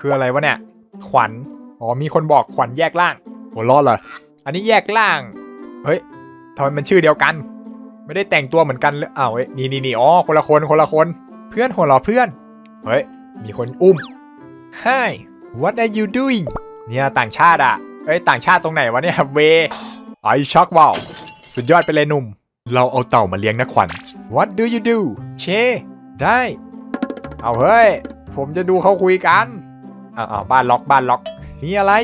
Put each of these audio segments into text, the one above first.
คืออะไรวะเนี่ย ขวัญ อ๋อ มีคนบอกขวัญแยกล่าง หัวเร้อนเหรอ อันนี้แยกล่าง เฮ้ยทำไมมันชื่อเดียวกัน ไม่ได้แต่งตัวเหมือนกันเลยอ้าวเฮ้ยนี่นี่นี่อ๋อ คนละคน คนละคน เพื่อนหัวเราะเพื่อน เฮ้ย มีคนอุ้ม Hi what are you doing เนี่ยต่างชาติอะ เอ้ย ต่างชาติตรงไหนวะเนี่ยเวไอช็อกว้าวสุดยอดไปเลยหนุ่ม เราเอาเต่ามาเลี้ยงนะขวัญ What do you do เช ได้ เอาเฮ้ย ผมจะดูเขาคุยกันอ้าวอ้าวบ้านล็อกบ้านล็อก นี่อะไร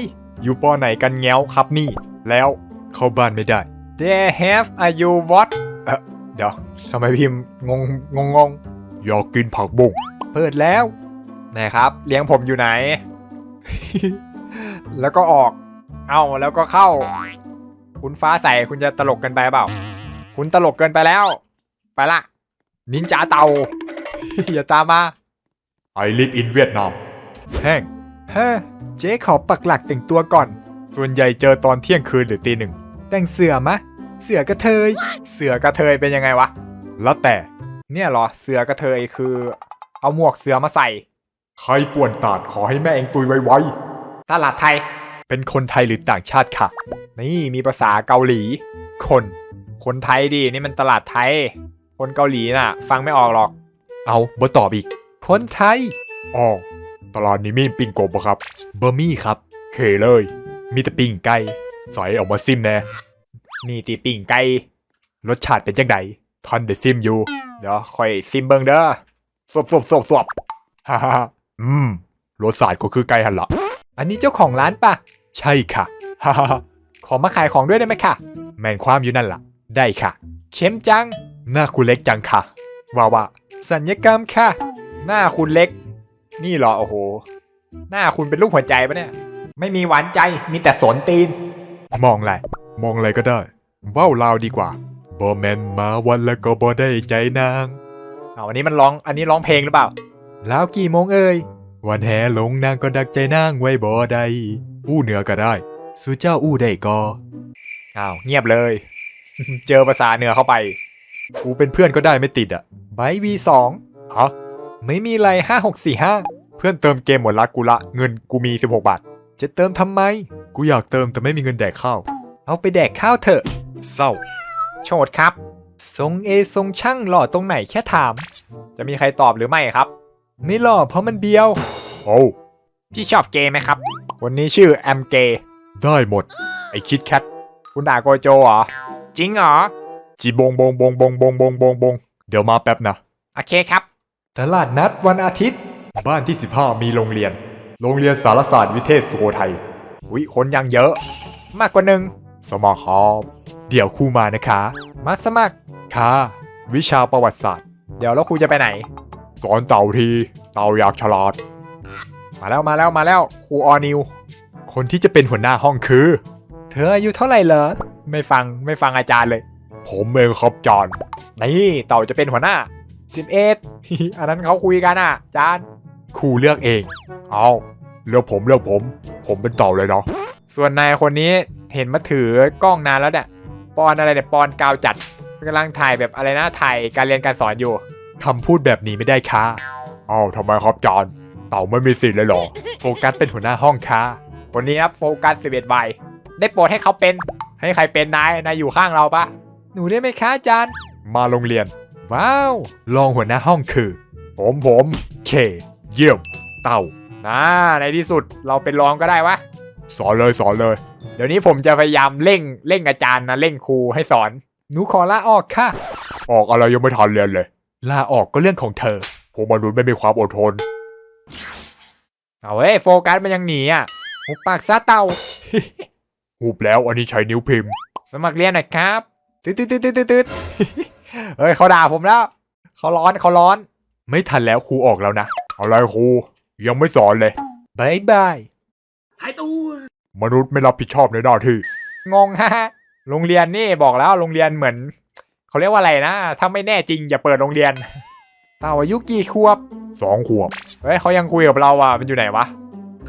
อยู่ปอไหนกันแง้วครับนี่ แล้วเข้าบ้านไม่ได้ They have a you what เอ่อเดี๋ยวทำไมพิมพ์งงงงงอยากกินผักบุ้งเปิดแล้วนะครับ เลี้ยงผมอยู่ไหน แล้วก็ออก เอาแล้วก็เข้า คุณฟ้าใสคุณจะตลกเกินไปเปล่า คุณตลกเกินไปแล้ว ไปละ นินจาเตาอย่าตามมา I live in Vietnam แห้งเฮ้เจ๊ขอปักหลักแต่งตัวก่อน ส่วนใหญ่เจอตอนเที่ยงคืนหรือตีหนึ่ง แต่งเสือมะ เสือกระเทย เสือกระเทยเป็นยังไงวะ แล้วแต่ เนี่ยเหรอ เสือกระเทยคือ เอาหมวกเสือมาใส่ ใครป่วนตาดขอให้แม่เองตุยไวๆตลาดไทย เป็นคนไทยหรือต่างชาติค่ะ นี่มีภาษาเกาหลี คน คนไทยดิ นี่มันตลาดไทย คนเกาหลีน่ะ ฟังไม่ออกหรอก เอาบ่ตอบอีก คนไทยอ๋อตลาดนี้มีปิ้งกบปะครับบะมี่ครับ เคเลย มีแต่ปิ้งไก่ใส่ออกมาซิมแน่นี่ตีปิ้งไก่รสชาติเป็นจังไดท่านได้ซิมอยู่ เดี๋ยวค่อยซิมเบิงเด้อสวบสวบสวบสวบฮ่าฮ่าฮ่าอืมรสชาติก็คือไก่หันละอันนี้เจ้าของร้านปะใช่ค่ะฮ่าฮ่าฮ่าขอมาขายของด้วยได้ไหมค่ะ แมนความอยู่นั่นล่ะ ได้ค่ะ เข้มจัง หน้าคุณเล็กจังค่ะ ว่าว่าสัญญกรรมค่ะ หน้าคุณเล็ก นี่เหรอโอ้โห หน้าคุณเป็นรูปหัวใจปะเนี่ย ไม่มีหวานใจมีแต่สนตีน มองอะไร มองอะไรก็ได้ ว้าวลาวดีกว่าบอแมนมาวันแล้วก็บอได้ใจนางเอาอันนี้มันร้องอันนี้ร้องเพลงหรือเปล่า แล้วกี่โมงเอ่ยวันแห่ลงนางก็ดักใจนางไว้บ่ได้อู้เหนือก็ได้สู่เจ้าอู้ได้ก็อ้าวเงียบเลย เจอภาษาเหนือเข้าไป กูเป็นเพื่อนก็ได้ไม่ติดอะไบวีสองฮะ ไม่มีไรห้าหกสี่ห้าเพื่อนเติมเกมหมดละกูละ เงินกูมี 16 บาท จะเติมทำไม กูอยากเติมแต่ไม่มีเงินแดกข้าว เอาไปแดกข้าวเถอะ เศร้าโฉดครับ ทรงเอทรงช่างหล่อตรงไหนแค่ถาม จะมีใครตอบหรือไม่ครับ ไม่หล่อเพราะมันเบียว โอ้พี่ชอบเกย์ไหมครับคนนี้ชื่อแอมเกย์ได้หมด ไอคิดแคท คุณด่าโกโจเหรอ จริงเหรอ จีบงบงบงบงบงบงบงบง เดี๋ยวมาแป๊บนะ โอเคครับ ตลาดนัดวันอาทิตย์ บ้านที่ 15 มีโรงเรียน โรงเรียนสารศาสตร์วิเทศสุโขทัยอุ้ยคนยังเยอะ มากกว่าหนึ่ง สมัครครับเดี๋ยวครูมานะคะ มาสมัคร ค่ะ วิชาประวัติศาสตร์ เดี๋ยวแล้วครูจะไปไหน สอนเต่าทีเต่าอยากฉลาด มาแล้วมาแล้วมาแล้วครูออนิว คนที่จะเป็นหัวหน้าห้องคือ เธออายุเท่าไหร่เหรอ ไม่ฟังไม่ฟังอาจารย์เลย ผมเองครับจานนี่เต่าจะเป็นหัวหน้า 11 อันนั้นเขาคุยกันอะ จานครูเลือกเอง เอาเลือกผมเลือกผม ผมเป็นเต่าเลยเนาะส่วนนายคนนี้เห็นมาถือกล้องนานแล้วเนี่ยปอนอะไรเนี่ยปอนกาวจัดกำลังถ่ายแบบอะไรนะถ่ายการเรียนการสอนอยู่คำพูดแบบนี้ไม่ได้ค่ะอ้าวทำไมครับจานเต่าไม่มีสิทธิ์เลยเหรอ โฟกัสเป็นหัวหน้าห้องค่ะคนนี้ครับโฟกัส11ใบได้โปรดให้เขาเป็น ให้ใครเป็นนายนายอยู่ข้างเราปะหนูได้ไหมคะอาจารย์ มาโรงเรียน ว้าวรองหัวหน้าห้องคือ ผมผมเค เยี่ยม เต่านะในที่สุดเราเป็นรองก็ได้วะ สอนเลยสอนเลย เดี๋ยวนี้ผมจะพยายามเร่งเร่งอาจารย์นะเร่งครูให้สอน หนูขอลาออกค่ะ ออกอะไรยังไม่ทันเรียนเลย ลาออกก็เรื่องของเธอ ผมมนุษย์ไม่มีความอดทน เอาเว้ยโฟกัสมันยังหนีอะหุบปากซะเต่าหุบแล้วอันนี้ใช้นิ้วพิมพ์ สมัครเรียนหน่อยครับตืดตืดตืดตืดตืด เฮ้ยเขาด่าผมแล้ว เขาร้อนเขาร้อน ไม่ทันแล้วครูออกแล้วนะ อะไรครู ยังไม่สอนเลยบายบายหายตัว มนุษย์ไม่รับผิดชอบในหน้าที่ งงฮะ โรงเรียนนี่บอกแล้วโรงเรียนเหมือน เขาเรียกว่าอะไรนะ ถ้าไม่แน่จริงอย่าเปิดโรงเรียน เต่าอายุกี่ขวบสองขวบ เฮ้ยเขายังคุยกับเราอะมันอยู่ไหนวะ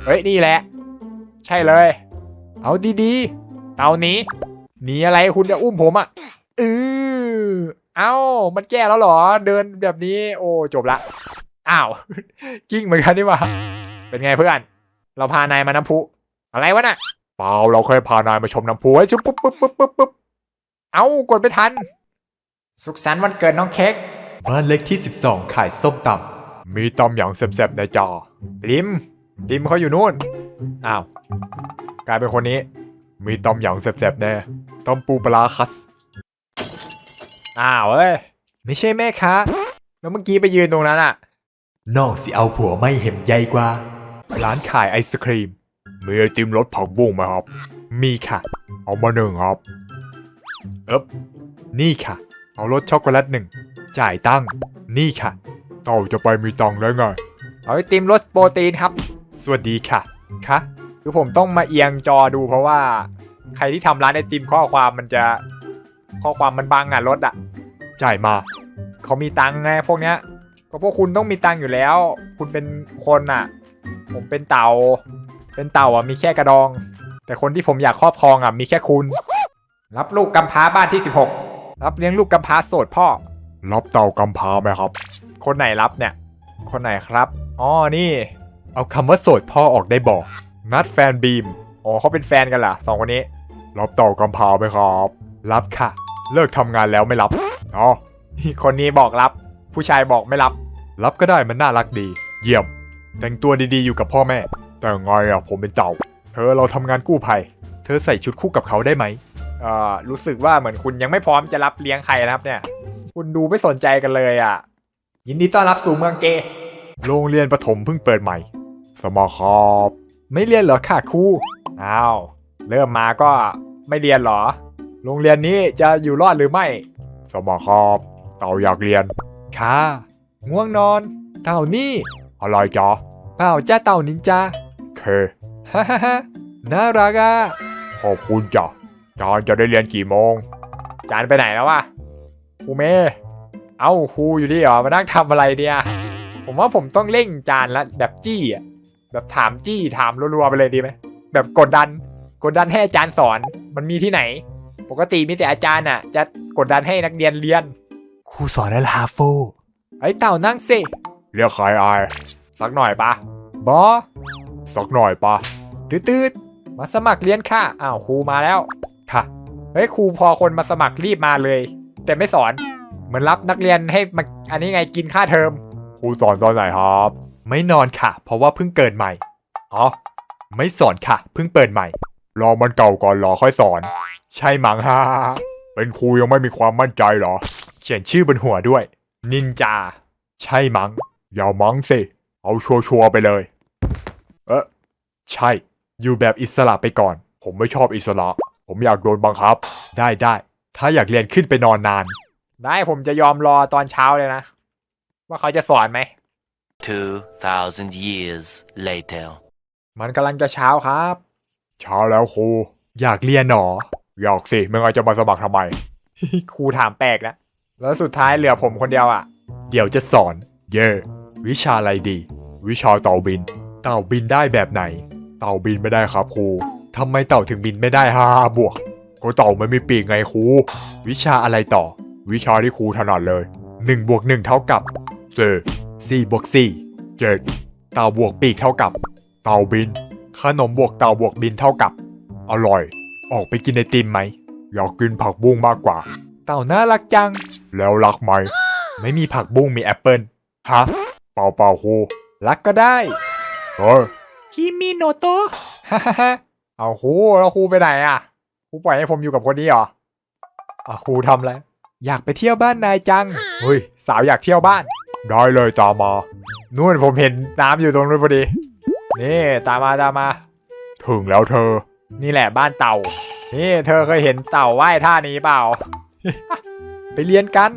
เฮ้ยนี่แหละ ใช่เลย เอาดีๆ เต่าหนี้หนีอะไรคุณจะอุ้มผมอะเออ เอ้า มันแก้แล้วเหรอ เดินแบบนี้ โอ้จบละ อ้าว กิ้งเหมือนกันนี่หว่า เป็นไงเพื่อน เราพานายมาน้ำพุ อะไรวะน่ะ เปล่าเราเคยพานายมาชมน้ำพุไอ้ชุบปุ๊บปุ๊บปุ๊บปุ๊บปุ๊บเอ้ากดไปทัน สุขสันต์วันเกิดน้องเค้ก บ้านเล็กที่ 12 ขายส้มตำ มีตำอย่างแซ่บๆในจอ ลิม ลิมเขาอยู่นู่น อ้าว กลายเป็นคนนี้ มีตำอย่างแซ่บๆแน่ตำปูปลาร้าคัส อ้าวเอ้ยไม่ใช่แม่ค้าแล้วเมื่อกี้ไปยืนตรงนั้นอะน้องสิเอาผัวไม่เห็นใหญ่กว่า ร้านขายไอศครีมมีไอติมรสผักบุ้งไหมครับ มีค่ะ เอามาหนึ่งครับ เอ๊บนี่ค่ะ เอารสช็อกโกแลตหนึ่ง จ่ายตังค์นี่ค่ะเต่าจะไปมีตังค์ได้ไง เอาไอติมรสโปรตีนครับ สวัสดีค่ะ คะ คือผมต้องมาเอียงจอดูเพราะว่า ใครที่ทำร้านไอติมข้อความมันจะ ข้อความมันบังอะรถอะ จ่ายมา เขามีตังค์ไงพวกเนี้ย ก็พวกคุณต้องมีตังค์อยู่แล้ว คุณเป็นคนอะ ผมเป็นเต่า เป็นเต่าอะมีแค่กระดอง แต่คนที่ผมอยากครอบครองอะมีแค่คุณ รับลูกกำพร้าบ้านที่ 16 รับเลี้ยงลูกกำพร้าโสดพ่อ รับเต่ากำพร้าไหมครับ คนไหนรับเนี่ย คนไหนครับ อ๋อ นี่ เอาคำว่าโสดพ่อออกได้บอกนัดแฟนบีม อ๋อเขาเป็นแฟนกันเหรอสองคนนี้ รับเต่ากำพร้าไหมครับ รับค่ะ เลิกทำงานแล้วไม่รับ อ๋อ คนนี้บอกรับ ผู้ชายบอกไม่รับ รับก็ได้มันน่ารักดี เยี่ยม แต่งตัวดีๆอยู่กับพ่อแม่ แต่ไงอะผมเป็นเต่า เธอเราทำงานกู้ภัย เธอใส่ชุดคู่กับเขาได้ไหมเอ่อรู้สึกว่าเหมือนคุณยังไม่พร้อมจะรับเลี้ยงใครนะครับเนี่ย คุณดูไม่สนใจกันเลยอะ ยินดีต้อนรับสู่เมืองเกย์โรงเรียนประถมเพิ่งเปิดใหม่ สมาครับไม่เรียนเหรอค่ะครู อ้าว เริ่มมาก็ไม่เรียนเหรอ โรงเรียนนี้จะอยู่รอดหรือไม่ สมาครับเต่าอยากเรียนค่ะง่วงนอน เต่านี่อะไรจ๊ะเปล่าจ้าเต่านินจาเคฮ่าฮ่าฮ่าน่ารักอะขอบคุณจ้ะจานจะได้เรียนกี่โมง จานไปไหนแล้ววะครูเมย์เอ้าครูอยู่ดีเหรอมานั่งทำอะไรเนี่ย ผมว่าผมต้องเร่งจานละแบบจี้อะแบบถามจี้ถามรัวๆไปเลยดีไหมแบบกดดัน กดดันให้อาจารย์สอนมันมีที่ไหน ปกติมีแต่อาจารย์อะ จะกดดันให้นักเรียนเรียน ครูสอนอะไรฮาฟูไอ้เต่านั่งสิ เรียกใครอายสักหน่อยปะบอสักหน่อยปะตืดๆมาสมัครเรียนค่ะอ้าวครูมาแล้วค่ะเฮ้ยครูพอคนมาสมัครรีบมาเลย แต่ไม่สอน เหมือนรับนักเรียนให้มาอันนี้ไงกินค่าเทอมครูสอนตอนไหนครับ ไม่นอนค่ะ เพราะว่าเพิ่งเกิดใหม่อ๋อไม่สอนค่ะ เพิ่งเปิดใหม่ รอมันเก่าก่อนรอค่อยสอน ใช่มั้งฮ่าเป็นครูยังไม่มีความมั่นใจเหรอ เขียนชื่อบนหัวด้วย นินจา ใช่มั้งอย่ามั้งสิ เอาชัวร์ๆไปเลย เอ๊ะใช่ อยู่แบบอิสระไปก่อน ผมไม่ชอบอิสระ ผมอยากโดนบังคับ ได้ได้ ถ้าอยากเรียนขึ้นไปนอนนาน ได้ผมจะยอมรอตอนเช้าเลยนะ ว่าเขาจะสอนไหม 2,000 years later. มันกำลังจะเช้าครับ เช้าแล้วครู อยากเรียนหนอ อยากสิไม่งั้นจะมาสมัครทำไม ครูถามแปลกแล้วแล้วสุดท้ายเหลือผมคนเดียวอะ เดี๋ยวจะสอน เย่วิชาอะไรดี วิชาเต่าบิน เต่าบินได้แบบไหน เต่าบินไม่ได้ครับครูทำไมเต่าถึงบินไม่ได้ฮ่าบวกก็เต่าไม่มีปีกไงครูวิชาอะไรต่อ วิชาที่ครูถนัดเลย1บวก1เท่ากับเจสี่บวกสี่เจ็ดเต่าบวกปีกเท่ากับ เต่าบิน ขนมบวกเต่าบวกบินเท่ากับ อร่อย ออกไปกินไอติมไหม อยากกินผักบุ้งมากกว่า เต่าน่ารักจัง แล้วรักไหม ไม่มีผักบุ้งมีแอปเปิลฮะ เปล่าเปล่าครูรักก็ได้เฮ้ยคิมิโนโตะฮ่าฮ่าฮ่าเอาครูแล้วครูไปไหนอะครูปล่อยให้ผมอยู่กับคนนี้เหรออะครูทำอะไร อยากไปเที่ยวบ้านนายจัง เฮ้ย สาวอยากเที่ยวบ้าน ได้เลยตามมา นู่นผมเห็นน้ำอยู่ตรงนู้นพอดี นี่ ตามมาตามมา ถึงแล้วเธอ นี่แหละบ้านเต่า นี่เธอเคยเห็นเต่าว่ายท่านี้เปล่า ไปเรียนกัน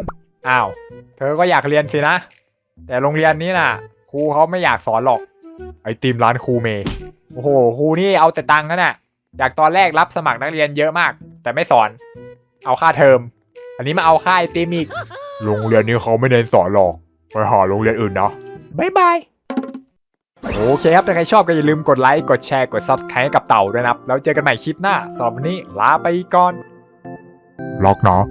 อ้าว เธอก็อยากเรียนสินะ แต่โรงเรียนนี้น่ะ ครูเขาไม่อยากสอนหรอก ไอติมร้านครูเมย์โอ้โห ครูนี่เอาแต่ตังค์นั่นน่ะ จากตอนแรกรับสมัครนักเรียนเยอะมาก แต่ไม่สอน เอาค่าเทอม อันนี้มาเอาค่าไอติมอีก โรงเรียนนี้เขาไม่เน้นสอนหรอก ไปหาโรงเรียนอื่นนะบายบาย โอเคครับ ถ้าใครชอบก็อย่าลืมกดไลค์ กดแชร์ กด Subscribe ให้กับเต่าด้วยนะครับ แล้วเจอกันใหม่คลิปหน้าสำหรับวันนี้ลาไปก่อน ล็อกเนาะ